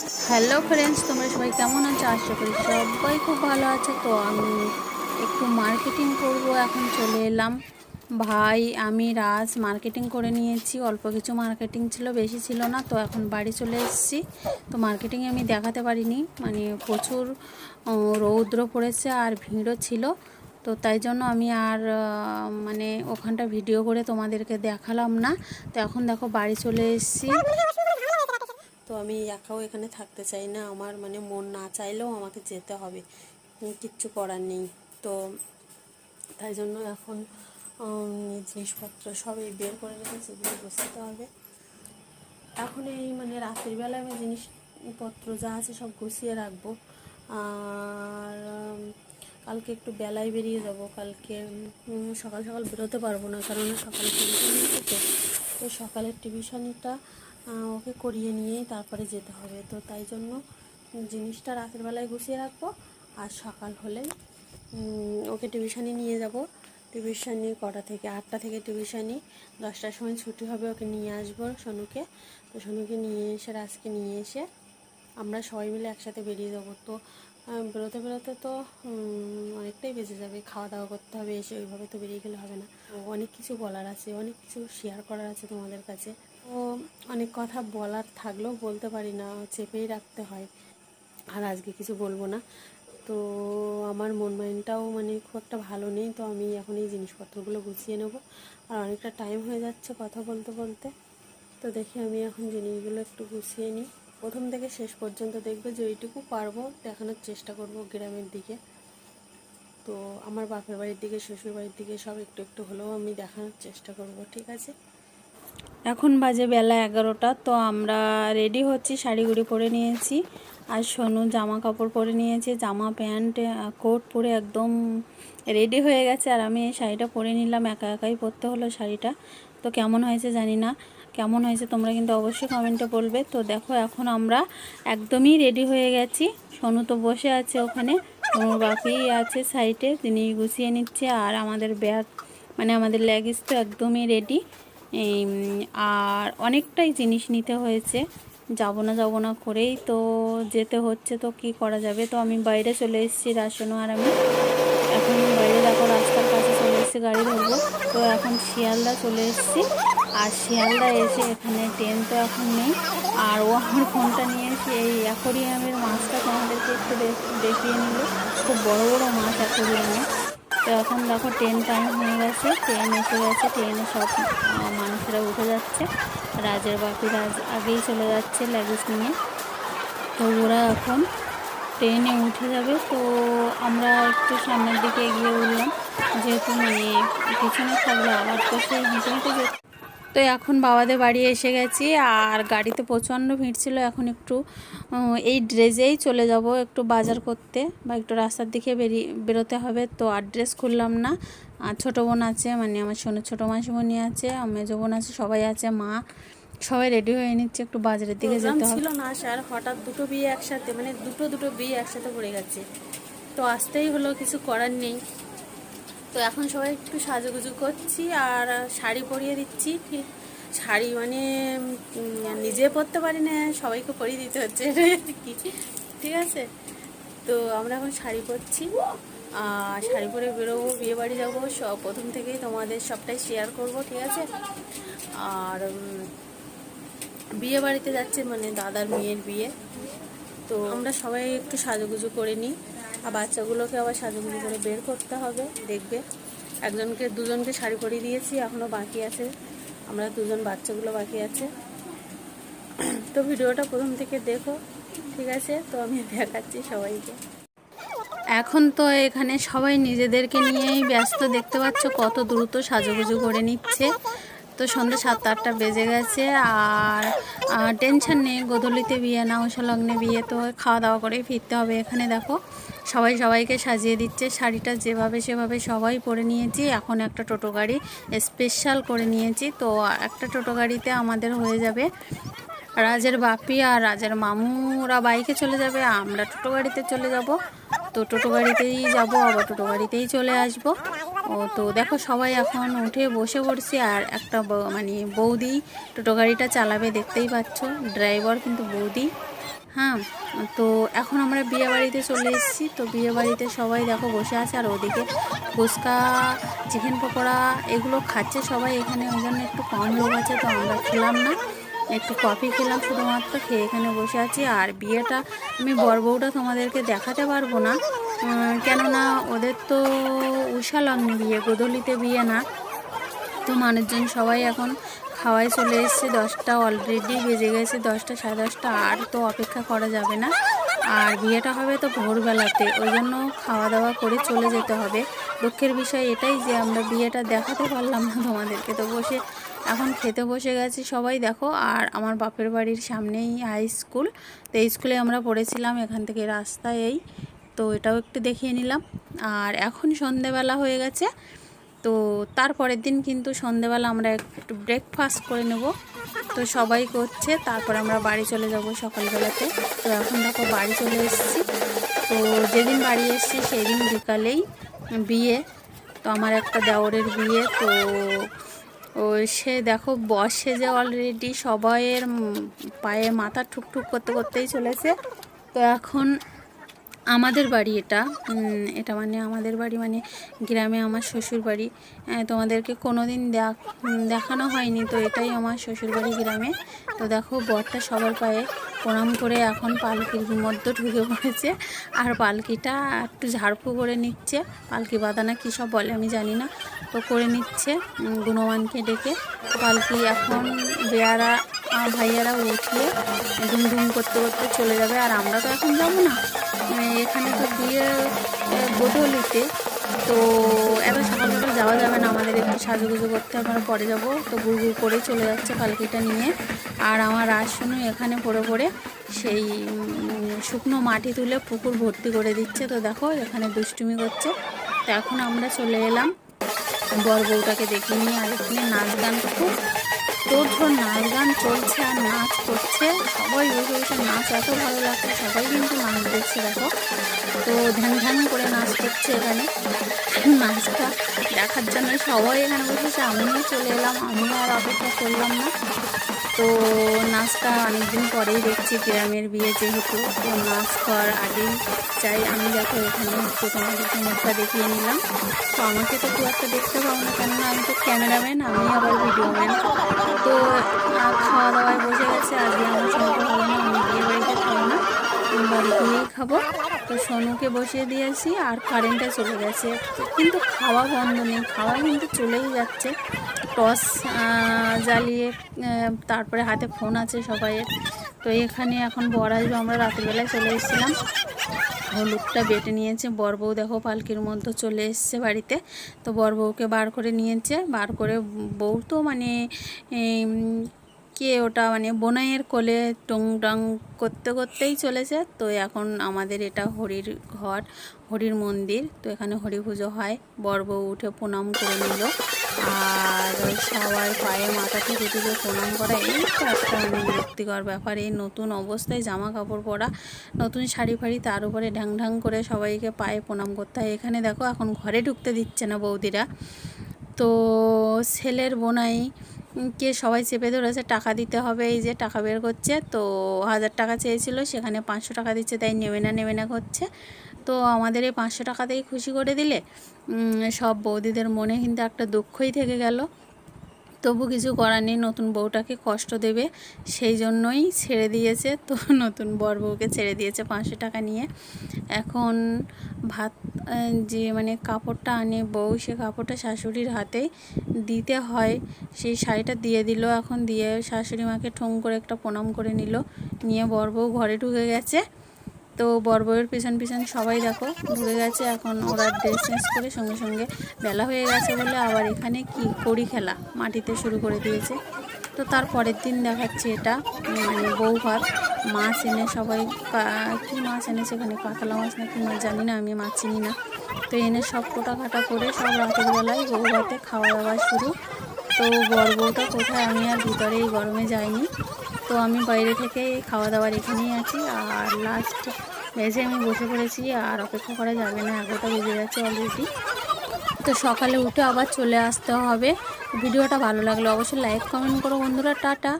Hello friends তোমরা সবাই কেমন আছো? আশা করি সবাই খুব ভালো আছে। তো আমি একটু মার্কেটিং করব। এখন চলে এলাম। ভাই, আমি রাজ মার্কেটিং করে নিয়েছি। অল্প কিছু মার্কেটিং ছিল, বেশি ছিল না। তো এখন বাড়ি চলে এসেছি। তো মার্কেটিংয়ে আমি দেখাতে পারিনি। মানে প্রচুর রৌদ্র পড়েছে আর ভিড়ও ছিল। তো তাই জন্য আমি আর মানে ওখানটা ভিডিও করে তোমাদেরকে দেখালাম না। তো এখন দেখো বাড়ি চলে এসেছি। তো আমি একাও এখানে থাকতে চাই না। আমার মানে মন না চাইলেও আমাকে যেতে হবে। কিচ্ছু করার নেই। তো তাই জন্য এখন জিনিসপত্র সবই বের করে রেখেছি, এগুলো বসাতে হবে। এখন এই মানে রাত্রির বেলায় আমি জিনিসপত্র যা আছে সব গুছিয়ে রাখব। আর কালকে একটু বেলায় বেরিয়ে যাব। কালকে সকাল সকাল বেরোতে পারব না কারণ সকালে টিউশন তো। তো সকালের টিউশনটা ওকে করিয়ে নিয়েই তারপরে যেতে হবে। তো তাই জন্য জিনিসটা রাতের বেলায় গুছিয়ে রাখব। আর সকাল হলে ওকে টিউশনে নিয়ে যাব। টিউশনি কটা থেকে, আটটা থেকে টিউশনি। দশটার সময় ছুটি হবে, ওকে নিয়ে আসব সোনুকে। তো সোনুকে নিয়ে এসে, রাজকে নিয়ে এসে আমরা সবাই মিলে একসাথে বেরিয়ে যাব। তো বেরোতে বেরোতে তো অনেকটাই বেঁচে যাবে। খাওয়া দাওয়া করতে হবে, এসে ওইভাবে তো বেরিয়ে গেলে হবে না। অনেক কিছু বলার আছে, অনেক কিছু শেয়ার করার আছে তোমাদের কাছে। তো অনেক কথা বলার থাকলেও বলতে পারি না, চেপেই রাখতে হয়। আর আজকে কিছু বলব না। তো আমার মন মাইন্ডটাও মানে খুব একটা ভালো নেই, তো আমি এখন এই জিনিসপত্রগুলো গুছিয়ে নেব। আর অনেকটা টাইম হয়ে যাচ্ছে কথা বলতে বলতে। তো দেখি আমি এখন জিনিসগুলো একটু গুছিয়ে নিই। প্রথম থেকে শেষ পর্যন্ত দেখবে যে ওইটুকু পারব দেখানোর চেষ্টা করব গ্রামের দিকে। তো আমার বাপের বাড়ির দিকে শ্বশুর বাড়ির দিকে সব একটু একটু হলেও আমি দেখানোর চেষ্টা করব, ঠিক আছে? এখন বাজে বেলা এগারোটা, তো আমরা রেডি হচ্ছি, শাড়িগুড়ি পরে নিয়েছি। আর সোনু জামা কাপড় পরে নিয়েছে, জামা, প্যান্ট কোট পরে একদম রেডি হয়ে গেছে। আর আমি এই শাড়িটা পরে নিলাম, একা একাই পরতে হলো শাড়িটা। তো কেমন হয়েছে জানি না, কেমন হয়েছে তোমরা কিন্তু অবশ্যই কমেন্টে বলবে। তো দেখো, এখন আমরা একদমই রেডি হয়ে গেছি। সোনু তো বসে আছে ওখানে, সোনুর বাকি আছে সাইডে তিনি গুছিয়ে নিচ্ছে। আর আমাদের ব্যাগ মানে আমাদের লেগিস তো একদমই রেডি আর অনেকটাই জিনিস নিতে হয়েছে। যাব না যাব না করেই তো যেতে হচ্ছে, তো কি করা যাবে? তো আমি বাইরে চলে এসেছি রাশনও আর আমি। এখন বাইরে দেখো রাস্তার কাছে চলে এসেছি গাড়ি ধরবো। তো এখন শিয়ালদা চলে এসেছি। আর শিয়ালদা এসে এখানে ট্রেন তো এখন নেই। আর ও আমার ফোনটা নিয়ে এসে এই অ্যাকোরিয়ামের মাছটা তোমাদেরকে একটু দেখিয়ে নিল। খুব বড় বড় মাছ অ্যাকোরিয়ামে। তো এখন দেখো ট্রেন টাইম হয়ে গেছে। ট্রেন এসে গেছে ট্রেনে সব মানুষেরা উঠে যাচ্ছে। রাজের বাকি রাজ আগেই চলে যাচ্ছে লাগেজ নিয়ে। তো ওরা এখন ট্রেনে উঠে যাবে। তো আমরা একটু সামনের দিকে এগিয়ে উঠলাম। যেহেতু মানে পিছনে থাকলে, আবার তো সেই হিসেবে তো এখন বাবাদের বাড়ি এসে গেছি আর গাড়িতে প্রচণ্ড ভিড় ছিল। এখন একটু এই ড্রেসেই চলে যাব একটু বাজার করতে বা একটু রাস্তার দিকে বেরিয়ে বেরোতে হবে। তো আর ড্রেস খুললাম না। আর ছোটো বোন আছে মানে আমার সোনের ছোটো মাসিমণি আছে আর মেজো বোন আছে সবাই আছে মা সবাই রেডি হয়ে নিচ্ছে একটু বাজারের দিকে যেতে হবে। ছিল না স্যার। হঠাৎ দুটো বিয়ে একসাথে মানে দুটো দুটো বিয়ে একসাথে পড়ে গেছে। তো আসতেই হলো কিছু করার নেই। তো এখন সবাই একটু সাজুগুজু করছি আর শাড়ি পরিয়ে দিচ্ছি। শাড়ি মানে নিজে পরতে পারি না, সবাইকে পরিয়ে দিতে হচ্ছে। ঠিক আছে? তো আমরা এখন শাড়ি পরছি। আর শাড়ি পরে বেরোবো, বিয়ে বাড়ি যাব। সব প্রথম থেকেই তোমাদের সবটাই শেয়ার করব, ঠিক আছে? আর বিয়ে বাড়িতে যাচ্ছে মানে দাদার মেয়ের বিয়ে। তো আমরা সবাই একটু সাজুগুজু করে নিই। আর বাচ্চাগুলোকে আবার সাজুগুজু করে বের করতে হবে, দেখবে। একজনকে, দুজনকে শাড়ি পরিয়ে দিয়েছি এখনও বাকি আছে। আমরা দুজন বাচ্চাগুলো বাকি আছে। তো ভিডিওটা প্রথম থেকে দেখো, ঠিক আছে? তো আমি দেখাচ্ছি সবাইকে। এখন তো এখানে সবাই নিজেদেরকে নিয়েই ব্যস্ত, দেখতে পাচ্ছ কত দ্রুত সাজুগুজু করে নিচ্ছে। তো সন্ধ্যে সাতটা আটটা বেজে গেছে আর টেনশন নেই, গোধূলিতে বিয়ে না লগ্নে বিয়ে, তো খাওয়া দাওয়া করেই ফিরতে হবে। এখানে দেখো, সবাই সবাইকে সাজিয়ে দিচ্ছে, শাড়িটা যেভাবে সেভাবে সবাই পরে নিয়েছি। এখন একটা টোটো গাড়ি স্পেশাল করে নিয়েছি, তো একটা টোটো গাড়িতে আমাদের হয়ে যাবে রাজের বাপি আর রাজের মামুরা বাইকে চলে যাবে, আমরা টোটো গাড়িতে চলে যাব। তো টোটো গাড়িতেই যাব, আবার টোটো গাড়িতেই চলে আসব। ও তো দেখো সবাই এখন উঠে বসে পড়ছি আর একটা মানে বৌদি টোটো গাড়িটা চালাবে দেখতেই পাচ্ছ ড্রাইভার কিন্তু বৌদি। হ্যাঁ তো এখন আমরা বিয়ে বাড়িতে চলে এসেছি, তো বিয়ে বাড়িতে সবাই দেখো বসে আছে আর ওদিকে ফুচকা, চিকেন পকোড়া এগুলো খাচ্ছে সবাই এখানে, ওই জন্য একটু কম লোক আছে তো আমরা খেলাম না। একটু কফি খেলাম শুধুমাত্র, খেয়ে এখানে বসে আছি। আর বিয়েটা আমি বর বউটা তোমাদেরকে দেখাতে পারব না। কেননা ওদের তো উষা লগ্নে বিয়ে গোধূলিতে বিয়ে না। তো মানুষজন সবাই এখন খাওয়ায় চলে এসছে, দশটা অলরেডি বেজে গেছে, দশটা সাড়ে দশটা, আর তো অপেক্ষা করা যাবে না। আর বিয়েটা হবে তো ভোরবেলাতে, ওই জন্য খাওয়া দাওয়া করে চলে যেতে হবে। দুঃখের বিষয় এটাই যে আমরা বিয়েটা দেখাতে পারলাম না তোমাদেরকে। তো বসে, এখন খেতে বসে গেছি সবাই দেখো, আর আমার বাপের বাড়ির সামনেই হাই স্কুল তো এই স্কুলে আমরা পড়েছিলাম, এখান থেকে রাস্তায় এই তো এটাও একটু দেখিয়ে নিলাম। আর এখন সন্ধেবেলা হয়ে গেছে, তো তারপরের দিন কিন্তু সন্ধেবেলা আমরা একটু ব্রেকফাস্ট করে নেব। তো সবাই করছে, তারপরে আমরা বাড়ি চলে যাব সকালবেলাতে। তো এখন দেখো বাড়ি চলে এসেছি। তো যেদিন বাড়ি এসেছি সেই দিন বিকালেই বিয়ে। তো আমার একটা দেওরের বিয়ে, তো ও সে দেখো বসে যে অলরেডি সবাইয়ের পায়ে মাথা ঠুকঠুক করতে করতেই চলেছে। তো এখন আমাদের বাড়ি এটা এটা মানে আমাদের বাড়ি মানে গ্রামে আমার শ্বশুর বাড়ি। তোমাদেরকে কোনো দিন দেখ দেখানো হয়নি, তো এটাই আমার শ্বশুর বাড়ি গ্রামে। তো দেখো, বরটা সবার পায়ে প্রণাম করে এখন পালকির মধ্যে ঢুকে পড়েছে। আর পালকিটা একটু ঝাড়ফু করে নিচ্ছে। পালকি বাঁধানা কী সব বলে আমি জানি না। তো করে নিচ্ছে গুণমানকে ডেকে। পালকি এখন বেয়ারা ভাইয়ারা উঠিয়ে ধুম ধুম করতে করতে চলে যাবে। আর আমরা তো এখন যাব না। এখানে তো বিয়ে গোধলিতে তো এত সকাল সকাল যাওয়া যাবে না আমাদের একটু সাজুগুজু করতে। আমরা পরে যাব। তো গুড় করে চলে যাচ্ছে পালকিটা নিয়ে। আর আমার আসনও এখানে পড়ে পড়ে সেই শুকনো মাটি তুলে পুকুর ভর্তি করে দিচ্ছে। তো দেখো, এখানে দুষ্টুমি করছে। তো এখন আমরা চলে এলাম। বর বউটাকে দেখে নিয়ে আর এখানে নাচ গান খুব তোর নাচ গান চলছে আর নাচ করছে। সবাই বসে বসে নাচ এত ভালো লাগছে, সবাই কিন্তু নাচ দেখছে, দেখো। তো ধ্যান ধ্যান করে নাচ করছে এখানে। নাচটা দেখার জন্য সবাই এখানে বসেছে, আমিও চলে এলাম, আমিও আর অপেক্ষা করলাম না। তো নাচটা অনেকদিন পরেই দেখছি গ্রামের বিয়ে যেহেতু, তো নাচ করার আগেই চাই আমি দেখো এখানে একটু তোমাদেরকে মুখটা দেখিয়ে নিলাম। তো আমাকে তো খুব একটা দেখতে পাবো না কেননা আমি তো ক্যামেরাম্যান, আমি আবার ভিডিও ম্যান তো খাওয়া দাওয়ায় বসে গেছে, আজকে আমার সঙ্গে হবে না আমি বিয়ে বাড়িতে খাব না বাড়ি গিয়েই খাব। তো সোনুকে বসিয়ে দিয়েছি আর কারেন্টটা চলে গেছে। কিন্তু খাওয়া বন্ধ নেই, খাওয়া কিন্তু চলেই যাচ্ছে। টস জ্বালিয়ে তারপরে হাতে ফোন আছে সবাইয়ের। তো এখানে এখন বর আসবে, আমরা রাত্রিবেলায় চলে এসেছিলাম। হলুদটা বেটে নিয়েছে। বর বউ দেখো পালকির মধ্যে চলে এসছে বাড়িতে। তো বর বউকে বার করে নিয়েছে। বার করে বউ তো মানে কে ওটা মানে বোনাইয়ের কোলে টং টং করতে করতেই চলেছে। তো এখন আমাদের এটা হরির ঘর, হরির মন্দির। তো এখানে হরি পুজো হয়। বর বউ উঠে প্রণাম করে নিল। আর সবার পায়ে মাথা থেকে থেকে প্রণাম করা, এই তো একটা মানে বিরক্তিকর ব্যাপার। এই নতুন অবস্থায় জামা কাপড় পরা, নতুন শাড়ি ফাড়ি তার উপরে ঢ্যাং ঢ্যাং করে সবাইকে পায়ে প্রণাম করতে হয়। এখানে দেখো, এখন ঘরে ঢুকতে দিচ্ছে না বৌদিরা। তো ছেলের বোনাই, কে সবাই চেপে ধরেছে, টাকা দিতে হবে, এই যে টাকা বের করছে। তো হাজার টাকা চেয়েছিল, সেখানে পাঁচশো টাকা দিচ্ছে, তাই নেবে না নেবে না করছে। তো আমাদের এই পাঁচশো টাকাতেই খুশি করে দিলে সব বৌদিদের মনে কিন্তু একটা দুঃখই থেকে গেল। তবু কিছু করার নেই, নতুন বউটাকে কষ্ট দেবে, সেই জন্যই ছেড়ে দিয়েছে। তো নতুন বর বউকে ছেড়ে দিয়েছে পাঁচশো টাকা নিয়ে। এখন ভাত যে মানে কাপড়টা আনে বউ, সে কাপড়টা শাশুড়ির হাতেই দিতে হয়। সেই শাড়িটা দিয়ে দিল, এখন দিয়ে শাশুড়ি মাকে ঠোং করে একটা প্রণাম করে নিল। নিয়ে বর বউ ঘরে ঢুকে গেছে। তো বর বউয়ের পিছন পিছন সবাই দেখো, ঢুকে গেছে, এখন ওরা ড্রেস চেঞ্জ করে সঙ্গে সঙ্গে বেলা হয়ে গেছে বলে আবার এখানে কি করি খেলা মাটিতে শুরু করে দিয়েছে। তো তার পরের দিন দেখাচ্ছে এটা মানে বউ ভাত মাছ এনে সবাই কা- মাছ এনেছে এখানে, কাতলা মাছ না কি মাছ জানি না, আমি মাছ চিনি না। তো এনে সব কোটা কাটা করে সব রাতের বেলায় বউ ভাতে খাওয়া দাওয়া শুরু। তো বর বউটা কোথায় আমি আর ভিতরে এই গরমে যাইনি। তো আমি বাইরে থেকে খাওয়া দাওয়ার এখানেই আছি। আর লাস্ট বেজে আমি বসে পড়েছি আর অপেক্ষা করা যাবে না, এগারোটা বেজে যাচ্ছে অলরেডি তো সকালে উঠে আবার চলে আসতে হবে। ভিডিওটা ভালো লাগল অবশ্যই লাইক কমেন্ট করো বন্ধুরা, টাটা।